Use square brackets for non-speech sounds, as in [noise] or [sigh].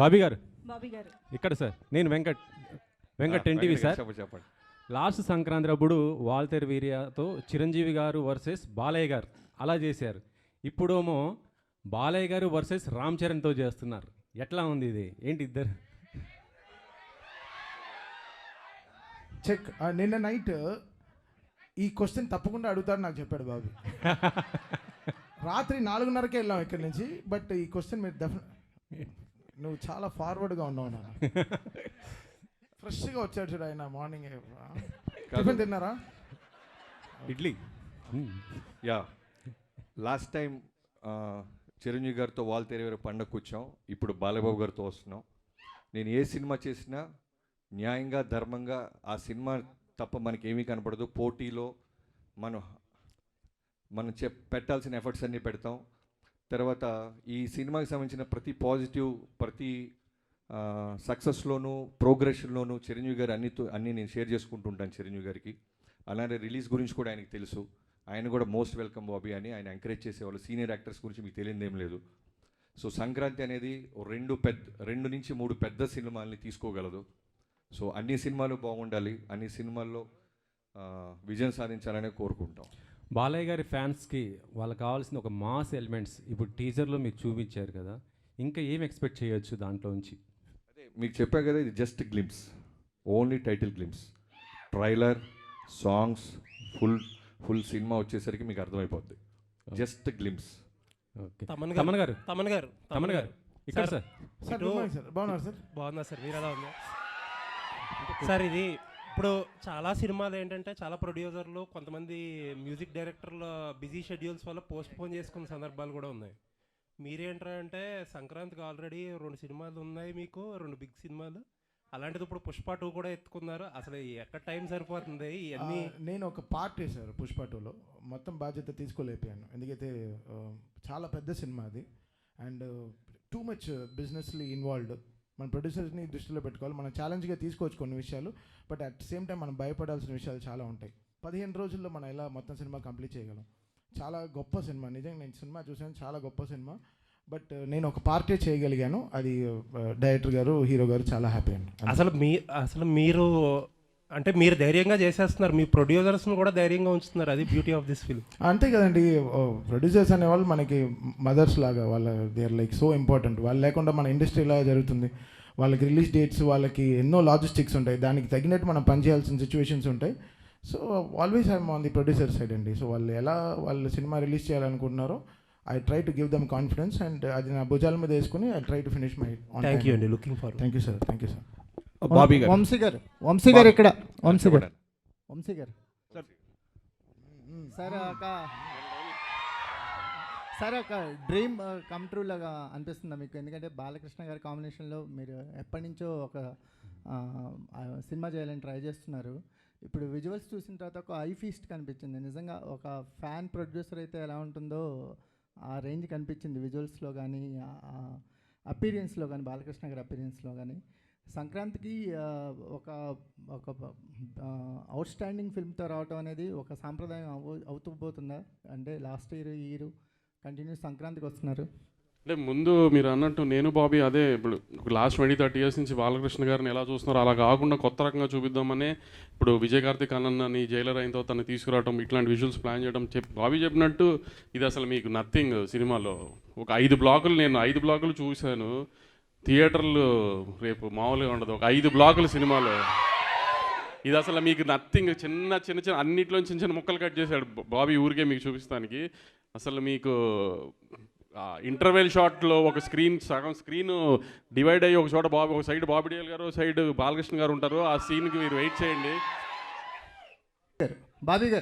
బాబీ గారు. బాబీ గారు. ఇక్కడ సార్ నేను వెంకట్ వెంకట్ ఎన్టీవీ సార్. చెప్పండి లాస్ట్ సంక్రాంతి అప్పుడు వాల్తేర్ వీరియాతో చిరంజీవి గారు వర్సెస్ బాలయ్య గారు అలా చేశారు. ఇప్పుడేమో బాలయ్య గారు వర్సెస్ రామ్ చరణ్తో చేస్తున్నారు. ఎట్లా ఉంది ఇది? ఏంటి ఇద్దరు? చెక్ నిన్న నైట్ ఈ క్వశ్చన్ తప్పకుండా అడుగుతాడు నాకు చెప్పాడు బాబు. [laughs] రాత్రి నాలుగున్నరకే వెళ్ళాం ఇక్కడి నుంచి బట్ ఈ క్వశ్చన్ మీరు డెఫినెట్ నువ్వు చాలా ఫార్వర్డ్గా ఉన్నావు నాన్న. ఫ్రెష్గా వచ్చాడు చూడు ఆయన మార్నింగ్ టిఫిన్ తిన్నారా? Idli. Hmm. Yeah. Last time Chiranjeevi గారితో వాల్ తెరవేరు పండగ కూర్చాం ఇప్పుడు బాలబాబు గారితో వస్తున్నాం. నేను ఏ సినిమా చేసినా న్యాయంగా ధర్మంగా ఆ సినిమా తప్ప మనకి ఏమీ కనపడదు. పోటీలో మనం మనం చెప్ పెట్టాల్సిన ఎఫర్ట్స్ అన్నీ పెడతాం. తర్వాత ఈ సినిమాకి సంబంధించిన ప్రతి పాజిటివ్ ప్రతి సక్సెస్లోనూ ప్రోగ్రెషన్లోనూ చిరంజీవి గారు అన్ని అన్నీ నేను షేర్ చేసుకుంటుంటాను చిరంజీవి గారికి. అలానే రిలీజ్ గురించి కూడా ఆయనకి తెలుసు. ఆయన కూడా మోస్ట్ వెల్కమ్ బాబీ అని ఆయన ఎంకరేజ్ చేసేవాళ్ళు. సీనియర్ యాక్టర్స్ గురించి మీకు తెలియదు లేదు. సో సంక్రాంతి అనేది రెండు పెద్ద రెండు నుంచి మూడు పెద్ద సినిమాల్ని తీసుకోగలదు. సో అన్ని సినిమాలు బాగుండాలి. అన్ని సినిమాల్లో విజయం సాధించాలనే కోరుకుంటాం. బాలయ్య గారి ఫ్యాన్స్కి వాళ్ళకి కావాల్సిన ఒక మాస్ ఎలిమెంట్స్ ఇప్పుడు టీజర్లో మీకు చూపించారు కదా ఇంకా ఏం ఎక్స్పెక్ట్ చేయొచ్చు దాంట్లో నుంచి? అదే మీకు చెప్పా కదా ఇది just glimpse only title glimpse. Trailer songs full full cinema వచ్చేసరికి మీకు అర్థమైపోద్ది. Just glimpse. Okay. Thaman Thaman garu? Thaman garu Thaman garu ఇక్కడ సార్. సార్. బాగున్నారు సార్? బాగున్నా సార్ మీరు ఎలా ఉన్నారు? సార్ ఇది ఇప్పుడు చాలా సినిమాలు ఏంటంటే చాలా ప్రొడ్యూసర్లు కొంతమంది మ్యూజిక్ డైరెక్టర్ల బిజీ షెడ్యూల్స్ వల్ల పోస్ట్ పోన్ చేసుకున్న సందర్భాలు కూడా ఉన్నాయి. మీరేంటారా అంటే సంక్రాంతికి ఆల్రెడీ రెండు సినిమాలు ఉన్నాయి మీకు రెండు బిగ్ సినిమాలు. అలాంటిది ఇప్పుడు పుష్ప టూ కూడా ఎత్తుకున్నారు. అసలు ఎక్కడ టైం సరిపోతుంది? ఇవన్నీ నేను ఒక పార్ట్ వేశాను పుష్ప టూలో. మొత్తం బాధ్యత తీసుకోలేకపోయాను. ఎందుకైతే చాలా పెద్ద సినిమా అది. And too much businessly involved మన ప్రొడ్యూసర్స్ని దృష్టిలో పెట్టుకోవాలి. మనం ఛాలెంజ్గా తీసుకోవచ్చు కొన్ని విషయాలు బట్ అట్ సేమ్ టైం మనం భయపడాల్సిన విషయాలు చాలా ఉంటాయి. పదిహేను రోజుల్లో మనం ఎలా మొత్తం సినిమా కంప్లీట్ చేయగలం? చాలా గొప్ప సినిమా. నిజంగా నేను సినిమా చూసాను చాలా గొప్ప సినిమా. బట్ uh, నేను ఒక పార్టీ చేయగలిగాను. అది uh, డైరెక్టర్ గారు హీరో గారు చాలా హ్యాపీ అండి. అసలు మీ అసలు మీరు అంటే మీరు ధైర్యంగా చేసేస్తున్నారు. మీ ప్రొడ్యూసర్స్ని కూడా ధైర్యంగా ఉంచుతున్నారు. అది బ్యూటీ ఆఫ్ దిస్ ఫిల్మ్ అంతే కదండి. ప్రొడ్యూసర్స్ అనేవాళ్ళు మనకి మదర్స్ లాగా వాళ్ళ they are like so important వాళ్ళు లేకుండా మన ఇండస్ట్రీ ఎలా జరుగుతుంది. వాళ్ళకి రిలీజ్ డేట్స్ వాళ్ళకి ఎన్నో లాజిస్టిక్స్ ఉంటాయి. దానికి తగినట్టు మనం పనిచేయాల్సిన సిచ్యువేషన్స్ ఉంటాయి. So always I'm on the producer side అండి. సో వాళ్ళు ఎలా వాళ్ళు సినిమా రిలీజ్ చేయాలనుకుంటున్నారో I try to give them confidence and అది నా భుజాల మీద వేసుకుని I try to finish my thank you అండి. Looking for thank you sir thank you sir Bobby garu. Vamsi garu. Vamsi గారు ఇక్కడ. వంశీ గారు. వంశీ గారు. సార్. ఒక సార్ ఒక డ్రీమ్ కమ్ ట్రూ లాగా అనిపిస్తుందా మీకు? ఎందుకంటే బాలకృష్ణ గారి కాంబినేషన్లో మీరు ఎప్పటి నుంచో ఒక సినిమా చేయాలని ట్రై చేస్తున్నారు. ఇప్పుడు విజువల్స్ చూసిన తర్వాత ఒక ఐ ఫీస్ట్ కనిపించింది. నిజంగా ఒక ఫ్యాన్ ప్రొడ్యూసర్ అయితే ఎలా ఉంటుందో ఆ రేంజ్ కనిపించింది విజువల్స్లో కానీ అపీరియన్స్లో కానీ బాలకృష్ణ గారి అపీరియన్స్లో కానీ. సంక్రాంతికి ఒక ఒక అవుట్ స్టాండింగ్ ఫిల్మ్తో రావటం అనేది ఒక సాంప్రదాయం అవు అవుతూ పోతుందా? అంటే లాస్ట్ ఇయర్ ఇయర్ కంటిన్యూస్ సంక్రాంతికి వస్తున్నారు. అంటే ముందు మీరు అన్నట్టు నేను బాబీ అదే ఇప్పుడు లాస్ట్ ట్వంటీ థర్టీ ఇయర్స్ నుంచి బాలకృష్ణ గారిని ఎలా చూస్తున్నారో అలా కాకుండా కొత్త రకంగా చూపిద్దామనే ఇప్పుడు విజయ్ కార్తిక్ అన్నని జైలర్ అయిన తర్వాత తను తీసుకురావడం ఇట్లాంటి విజువల్స్ ప్లాన్ చేయడం చెప్ బాబీ చెప్పినట్టు ఇది అసలు మీకు నథింగ్ సినిమాలో. ఒక ఐదు బ్లాకులు నేను ఐదు బ్లాకులు చూశాను. థియేటర్లు రేపు మామూలుగా ఉండదు. ఒక ఐదు బ్లాకులు సినిమాలు. ఇది అసలు మీకు నథింగ్ చిన్న చిన్న చిన్న అన్నిట్లో చిన్న చిన్న ముక్కలు కట్ చేశాడు బాబీ ఊరికే మీకు చూపిస్తానికి. అసలు మీకు ఇంటర్వెల్ షాట్లో ఒక స్క్రీన్ సగం స్క్రీన్ డివైడ్ అయ్యి ఒక చోట బాబు ఒక సైడ్ బాబిడియల్ గారు సైడ్ బాలకృష్ణ గారు ఉంటారు. ఆ సీన్కి మీరు వెయిట్ చేయండి. బాబీ గారు